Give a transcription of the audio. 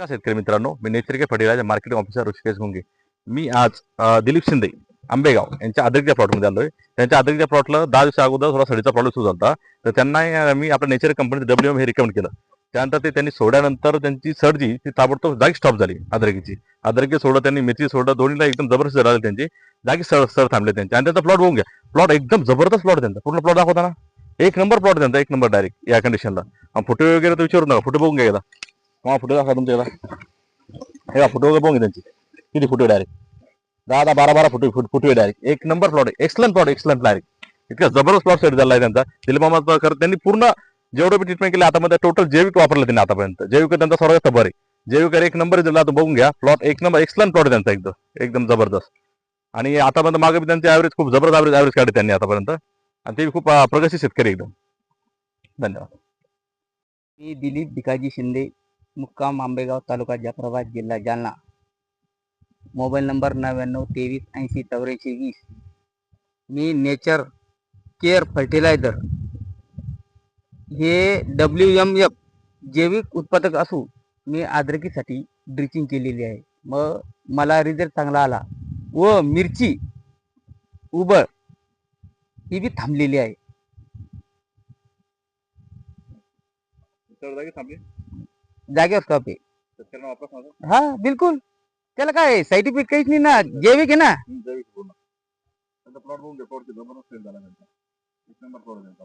का शेतकरी मित्रांनो. मी nature care fertiliser marketing officer Rishikesh Gunge मी आज दिलीप शिंदे आंबेगाव यांच्या आद्रिकच्या प्लॉटमध्ये आलोय. त्यांच्या आद्रिकच्या प्लॉटला दहा दिवसा अगोदर थोडा सडीचा प्रॉब्लेम सुरू झाला तर त्यांना मी आपल्या नेचर कंपनी डब्ल्यू एम हे रिकमेंड केलं. त्यानंतर ते त्यांनी सोडल्यानंतर त्यांची सर्जी ती ताबडतोब जागी स्टॉप झाली अद्रकीची अद्रकी सोडं त्यांनी मेथी सोडलं दोन्हीला एकदम जबरदस्त झाले त्यांची. जागी सर सर थांबले त्यांचे. आणि त्यांचा प्लॉट बघून घ्या. प्लॉट एकदम जबरदस्त प्लॉट त्यांचा. पूर्ण प्लॉट दाखवताना. एक नंबर प्लॉट त्यांचा एक नंबर डायरेक्ट या कंडिशनला फोटो वगैरे तर विचारू नका. फोटो बघून घ्या हा फोटो दाखवा तुमच्या एकदा हे फोटो वगैरे बघून घ्या त्यांची किती फोटो डायरेक्ट दहा दहा बारा बारा फोटो फोटो डायरेक्ट एक number plot excellent plot excellent direct इतका जबरदस्त प्लॉट सेट झाला आहे त्यांचा दिलीप खरं त्यांनी पूर्ण जेवढं बी ट्रीटमेंट केलं आता मध्ये टोटल जैविक वापरलं त्यांनी आतापर्यंत जैविक त्यांचा सर्वात बरं आहे जैविक एक नंबर दिला तो बघून घ्या प्लॉट एक नंबर एक्सलंट प्लॉट त्यांचा एकदम एकदम जबरदस्त आणि आतापर्यंत मागे बी त्यांचे ॲव्हरेज खूप जबरदस्त ॲव्हरेज ॲव्हरेज काढले त्यांनी आतापर्यंत आणि ते खूप प्रगती शेतकरी एकदम धन्यवाद मी दिलीप भिकाजी शिंदे मुक्काम आंबेगाव तालुका जाफराबाद जिल्हा जालना. मोबाईल नंबर नव्याण्णव तेवीस ऐंशी चौऱ्याऐंशी वीस. मी नेचर केअर फर्टिलायझर हे डब्ल्यू एम एफ जैविक उत्पादक असून मी आद्रकीसाठी ड्रिचिंग केलेली आहे. मग मला रिझल्ट चांगला आला व मिरची उबळ ही बी थांबलेली आहे. जागेवर स्टॉप आहे हा बिलकुल. त्याला काय साईड इफेक्ट काहीच नाही ना जैविक आहे ना? जैविक पूर्ण. त्यांचा प्लॉट बघून घ्या प्लॉट जबरदस्त सेल झाला त्यांचा. एक नंबर प्लॉट त्यांचा